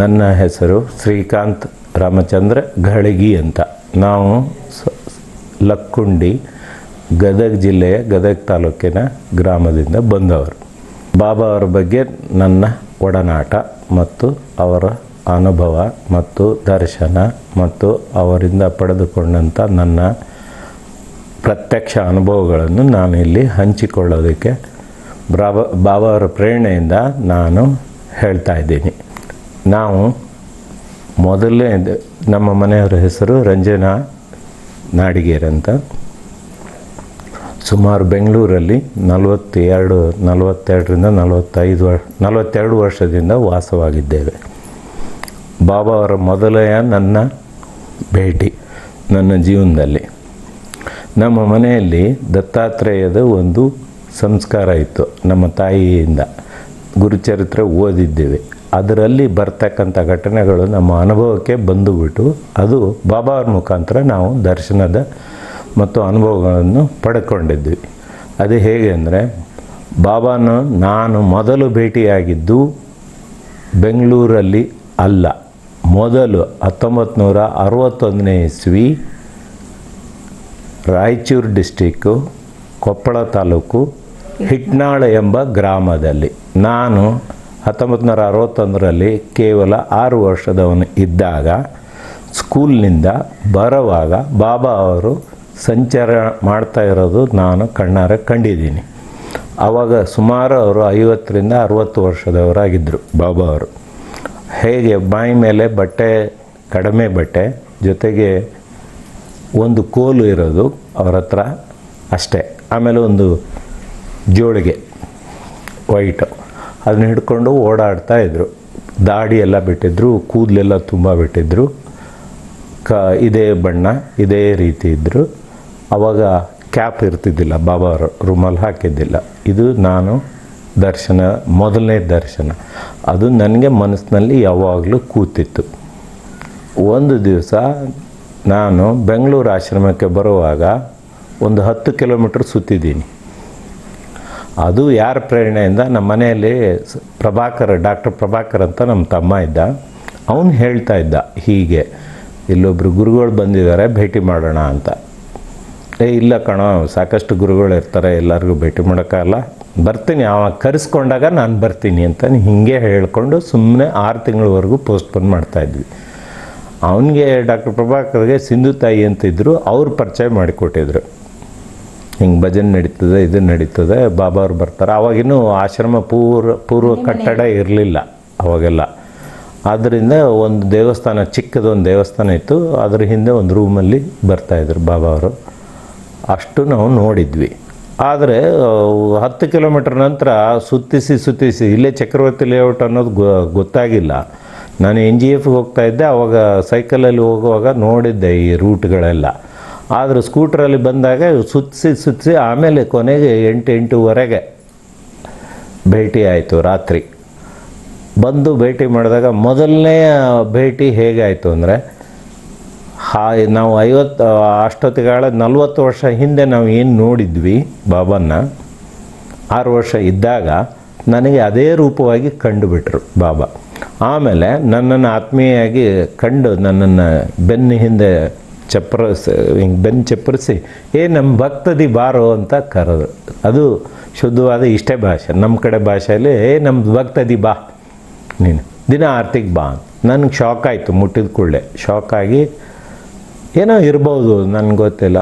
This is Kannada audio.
ನನ್ನ ಹೆಸರು ಶ್ರೀಕಾಂತ್ ರಾಮಚಂದ್ರ ಘಳಗಿ ಅಂತ. ನಾವು ಲಕ್ಕುಂಡಿ, ಗದಗ ಜಿಲ್ಲೆಯ ಗದಗ ತಾಲೂಕಿನ ಗ್ರಾಮದಿಂದ ಬಂದವರು. ಬಾಬಾ ಅವರ ಬಗ್ಗೆ ನನ್ನ ಒಡನಾಟ ಮತ್ತು ಅವರ ಅನುಭವ ಮತ್ತು ದರ್ಶನ ಮತ್ತು ಅವರಿಂದ ಪಡೆದುಕೊಂಡಂಥ ನನ್ನ ಪ್ರತ್ಯಕ್ಷ ಅನುಭವಗಳನ್ನು ನಾನು ಇಲ್ಲಿ ಹಂಚಿಕೊಳ್ಳೋದಕ್ಕೆ ಬ್ರಾಬ, ಬಾಬಾ ಅವರ ಪ್ರೇರಣೆಯಿಂದ ನಾನು ಹೇಳ್ತಾ ಇದ್ದೀನಿ. ನಾವು ಮೊದಲೇ ನಮ್ಮ ಮನೆಯವರ ಹೆಸರು ರಂಜನಾ ನಾಡಿಗೇರ್ ಅಂತ. ಸುಮಾರು ಬೆಂಗಳೂರಲ್ಲಿ ನಲವತ್ತೆರಡು, ನಲವತ್ತೆರಡರಿಂದ ನಲವತ್ತೈದು ವರ್ಷ ನಲವತ್ತೆರಡು ವರ್ಷದಿಂದ ವಾಸವಾಗಿದ್ದೇವೆ. ಬಾಬಾ ಅವರ ಮೊದಲೆಯ ನನ್ನ ಭೇಟಿ ನನ್ನ ಜೀವನದಲ್ಲಿ. ನಮ್ಮ ಮನೆಯಲ್ಲಿ ದತ್ತಾತ್ರೇಯದ ಒಂದು ಸಂಸ್ಕಾರ ಇತ್ತು. ನಮ್ಮ ತಾಯಿಯಿಂದ ಗುರುಚರಿತ್ರೆ ಓದಿದ್ದೇವೆ. ಅದರಲ್ಲಿ ಬರ್ತಕ್ಕಂಥ ಘಟನೆಗಳು ನಮ್ಮ ಅನುಭವಕ್ಕೆ ಬಂದುಬಿಟ್ಟು ಅದು ಬಾಬಾರ ಮುಖಾಂತರ ನಾವು ದರ್ಶನದ ಮತ್ತು ಅನುಭವಗಳನ್ನು ಪಡ್ಕೊಂಡಿದ್ವಿ. ಅದು ಹೇಗೆ ಅಂದರೆ, ಬಾಬಾನ ನಾನು ಮೊದಲು ಭೇಟಿಯಾಗಿದ್ದು ಬೆಂಗಳೂರಲ್ಲಿ ಅಲ್ಲ. ಮೊದಲು ಹತ್ತೊಂಬತ್ತು ನೂರ ಅರವತ್ತೊಂದನೇ ಇಸ್ವಿ ರಾಯಚೂರು ಡಿಸ್ಟಿಕ್ಕು ಕೊಪ್ಪಳ ತಾಲೂಕು ಹಿಟ್ನಾಳ ಎಂಬ ಗ್ರಾಮದಲ್ಲಿ ನಾನು ಹತ್ತೊಂಬತ್ತು ನೂರ ಅರವತ್ತೊಂದರಲ್ಲಿ ಕೇವಲ ಆರು ವರ್ಷದವನು ಇದ್ದಾಗ ಸ್ಕೂಲ್ನಿಂದ ಬರುವಾಗ ಬಾಬಾ ಅವರು ಸಂಚಾರ ಮಾಡ್ತಾ ಇರೋದು ನಾನು ಕಣ್ಣಾರೆ ಕಂಡಿದ್ದೀನಿ. ಆವಾಗ ಸುಮಾರು ಅವರು ಐವತ್ತರಿಂದ ಅರುವತ್ತು ವರ್ಷದವರಾಗಿದ್ದರು ಬಾಬಾ ಅವರು. ಹೇಗೆ ಬಾಯಿ ಮೇಲೆ ಬಟ್ಟೆ, ಕಡಿಮೆ ಬಟ್ಟೆ, ಜೊತೆಗೆ ಒಂದು ಕೋಲು ಇರೋದು ಅವರ ಹತ್ರ ಅಷ್ಟೇ. ಆಮೇಲೆ ಒಂದು ಜೋಳಿಗೆ, ವೈಟು. ಅದನ್ನ ಹಿಡ್ಕೊಂಡು ಓಡಾಡ್ತಾ ಇದ್ದರು ದಾಡಿ ಎಲ್ಲ ಬಿಟ್ಟಿದ್ರು, ಕೂದಲೆಲ್ಲ ತುಂಬ ಬಿಟ್ಟಿದ್ರು. ಕ, ಇದೇ ಬಣ್ಣ, ಇದೇ ರೀತಿ ಇದ್ದರು ಅವಾಗ ಕ್ಯಾಪ್ ಇರ್ತಿದ್ದಿಲ್ಲ, ಬಾಬಾ ರೂಮಲ್ಲಿ ಹಾಕಿದ್ದಿಲ್ಲ. ಇದು ನಾನು ದರ್ಶನ, ಮೊದಲನೇ ದರ್ಶನ. ಅದು ನನಗೆ ಮನಸ್ಸಿನಲ್ಲಿ ಯಾವಾಗಲೂ ಕೂತಿತ್ತು. ಒಂದು ದಿವಸ ನಾನು ಬೆಂಗಳೂರು ಆಶ್ರಮಕ್ಕೆ ಬರುವಾಗ ಒಂದು ಹತ್ತು ಕಿಲೋಮೀಟ್ರ್ ಸುತ್ತಿದ್ದೀನಿ. ಅದು ಯಾರ ಪ್ರೇರಣೆಯಿಂದ? ನಮ್ಮ ಮನೆಯಲ್ಲಿ ಪ್ರಭಾಕರ್, ಡಾಕ್ಟರ್ ಪ್ರಭಾಕರ್ ಅಂತ ನಮ್ಮ ತಮ್ಮ ಇದ್ದ. ಅವನು ಹೇಳ್ತಾ ಇದ್ದ, ಹೀಗೆ, ಇಲ್ಲೊಬ್ರು ಗುರುಗಳು ಬಂದಿದ್ದಾರೆ ಭೇಟಿ ಮಾಡೋಣ ಅಂತ. ಏ, ಇಲ್ಲ ಕಣೋ, ಸಾಕಷ್ಟು ಗುರುಗಳು ಇರ್ತಾರೆ, ಎಲ್ಲರಿಗೂ ಭೇಟಿ ಮಾಡೋಕ್ಕಾಗಲ್ಲ ಬರ್ತೀನಿ, ಅವ ಕರೆಸ್ಕೊಂಡಾಗ ನಾನು ಬರ್ತೀನಿ ಅಂತ ಹೀಗೆ ಹೇಳ್ಕೊಂಡು ಸುಮ್ಮನೆ ಆರು ತಿಂಗಳವರೆಗೂ ಪೋಸ್ಟ್ಪೋನ್ ಮಾಡ್ತಾಯಿದ್ವಿ ಅವನಿಗೆ ಡಾಕ್ಟರ್ ಪ್ರಭಾಕರ್ಗೆ ಸಿಂಧು ತಾಯಿ ಅಂತಿದ್ರು, ಅವ್ರು ಪರಿಚಯ ಮಾಡಿಕೊಟ್ಟಿದ್ರು. ಹಿಂಗೆ ಭಜನೆ ನಡೀತದೆ ಇದು ನಡೀತದೆ ಬಾಬಾ ಅವ್ರು ಬರ್ತಾರೆ. ಅವಾಗಿನ್ನೂ ಆಶ್ರಮ ಪೂರ್ ಪೂರ್ವ ಕಟ್ಟಡ ಇರಲಿಲ್ಲ ಅವಾಗೆಲ್ಲ. ಆದ್ದರಿಂದ ಒಂದು ದೇವಸ್ಥಾನ ಚಿಕ್ಕದೊಂದು ದೇವಸ್ಥಾನ ಇತ್ತು. ಅದ್ರ ಹಿಂದೆ ಒಂದು ರೂಮಲ್ಲಿ ಬರ್ತಾಯಿದ್ರು ಬಾಬಾ ಅವರು ಅಷ್ಟು ನಾವು ನೋಡಿದ್ವಿ. ಆದರೆ ಹತ್ತು ಕಿಲೋಮೀಟ್ರ್ ನಂತರ ಸುತ್ತಿಸಿ ಸುತ್ತಿಸಿ ಇಲ್ಲೇ ಚಕ್ರವರ್ತಿ ಲೇಔಟ್ ಅನ್ನೋದು ಗೊ- ಗೊತ್ತಾಗಿಲ್ಲ. ನಾನು ಎನ್ ಜಿ ಎಫ್ಗೆ ಹೋಗ್ತಾ ಇದ್ದೆ ಅವಾಗ ಸೈಕಲಲ್ಲಿ ಹೋಗುವಾಗ ನೋಡಿದ್ದೆ ಈ ರೂಟ್ಗಳೆಲ್ಲ ಆದರೆ ಸ್ಕೂಟ್ರಲ್ಲಿ ಬಂದಾಗ ಸುತ್ತಿಸಿ ಸುತ್ತಿಸಿ ಆಮೇಲೆ ಕೊನೆಗೆ ಎಂಟು, ಎಂಟೂವರೆಗೆ ಭೇಟಿ ಆಯಿತು ರಾತ್ರಿ. ಬಂದು ಭೇಟಿ ಮಾಡಿದಾಗ ಮೊದಲನೇ ಭೇಟಿ ಹೇಗಾಯಿತು ಅಂದರೆ, ಹಾ, ನಾವು ಐವತ್ತು ಅಷ್ಟೊತ್ತಿಗಾಳ ನಲ್ವತ್ತು ವರ್ಷ ಹಿಂದೆ ನಾವು ಏನು ನೋಡಿದ್ವಿ ಬಾಬನ್ನ, ಆರು ವರ್ಷ ಇದ್ದಾಗ ನನಗೆ ಅದೇ ರೂಪವಾಗಿ ಕಂಡುಬಿಟ್ರು ಬಾಬಾ. ಆಮೇಲೆ ನನ್ನನ್ನು ಆತ್ಮೀಯಾಗಿ ಕಂಡು ನನ್ನನ್ನು ಬೆನ್ನ ಹಿಂದೆ ಚಪ್ಪರಿಸಿ ಹಿಂಗೆ ಬೆನ್ನು ಚಪ್ಪರಿಸಿ ಏ ನಮ್ಮ ಭಕ್ತದಿ ಬಾರೋ ಅಂತ ಕರೆದು. ಅದು ಶುದ್ಧವಾದ ಇಷ್ಟೇ ಭಾಷೆ. ನಮ್ಮ ಕಡೆ ಭಾಷೆಯಲ್ಲಿ, ಏ ನಮ್ಮ ಭಕ್ತದಿ ಬಾ, ನೀನು ದಿನ ಆರ್ತಿಗೆ ಬಾ ನನಗೆ ಶಾಕ್ ಆಯಿತು, ಮುಟ್ಟಿದ ಕೂಡಲೇ. ಶಾಕ್ ಆಗಿ ಏನೋ ಇರ್ಬೋದು, ನನಗೆ ಗೊತ್ತಿಲ್ಲ.